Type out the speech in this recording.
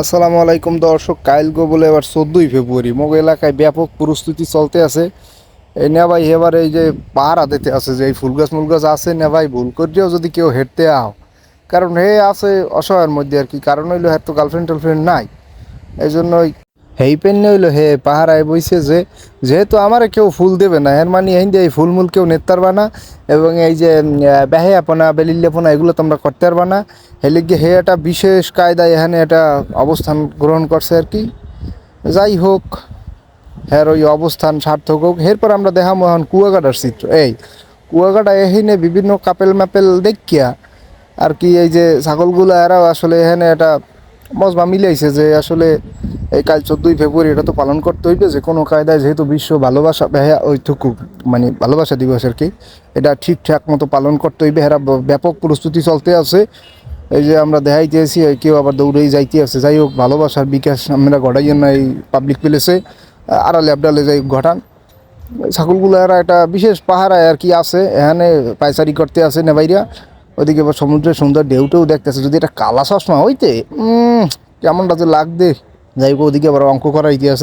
আসসালামু আলাইকুম দর্শক, কাইল গো বলে এবার চোদ্দোই ফেব্রুয়ারি। মগ এলাকায় ব্যাপক প্রস্তুতি চলতে আছে। এই নেভাই এবার এই যে পাহারা দিতে আছে, যে এই ফুল গাছ মুল গাছ আছে নেভাই ভুল করিও যদি কেউ হেঁটতে আও। কারণ হে আছে অসহায়ের মধ্যে আর কি, কারণ হইল হ্যাঁ তো গার্লফ্রেন্ড টার্লফ্রেন্ড নাই। এই জন্য হেই পেন হইল, হে পাহারায় বইছে যে, যেহেতু আমারে কেউ ফুল দেবে না, এর মানে এই যে এই ফুলমূল কেউ নেতে পারবা না এবং এই যে বেহেয়াপনা, বেলিল্যাপনা, এগুলো তোমরা করতে পারবা না। হেলে গিয়ে হে একটা বিশেষ কায়দায় এখানে একটা অবস্থান গ্রহণ করছে আর কি। যাই হোক হ্যার ওই অবস্থান সার্থক হোক। এরপর আমরা দেখাম এখন কুয়াকাটার চিত্র। এই, কুয়াকাটা এখানে বিভিন্ন কাপেল ম্যাপেল দেখিয়া আর কি এই যে ছাগলগুলো, এরাও আসলে এখানে একটা মজবা মিলাইছে যে আসলে এই কাল চোদ্দোই ফেব্রুয়ারি এটা তো পালন করতে হইবে, যে কোনো কায়দায় যেহেতু বিশ্ব ভালোবাসা হ্যাঁ ওইটুকু মানে ভালোবাসা দিবস আর কি, এটা ঠিকঠাক মতো পালন করতে হইবে। এরা ব্যাপক প্রস্তুতি চলতে আছে। এই যে আমরা দেখাইতেছি কেউ আবার দৌড়েই যাইতে আছে। যাই হোক, ভালোবাসার বিকাশ আমরা ঘটাইয়েন না এই পাবলিক প্লেসে আড়ালে আবডালে যাই ঘটান। ছাগলগুলো এরা একটা বিশেষ পাহারায় আর কি আছে, এখানে পাইচারি করতে আছে নেবাইরা ওইদিকে আবার সমুদ্রের সুন্দর ঢেউটেও দেখতেছে। যদি এটা কালা চশমা হইতে কেমনটা যে লাগবে। যাই ওদিকে আবার অঙ্ক করার ইতিহাসে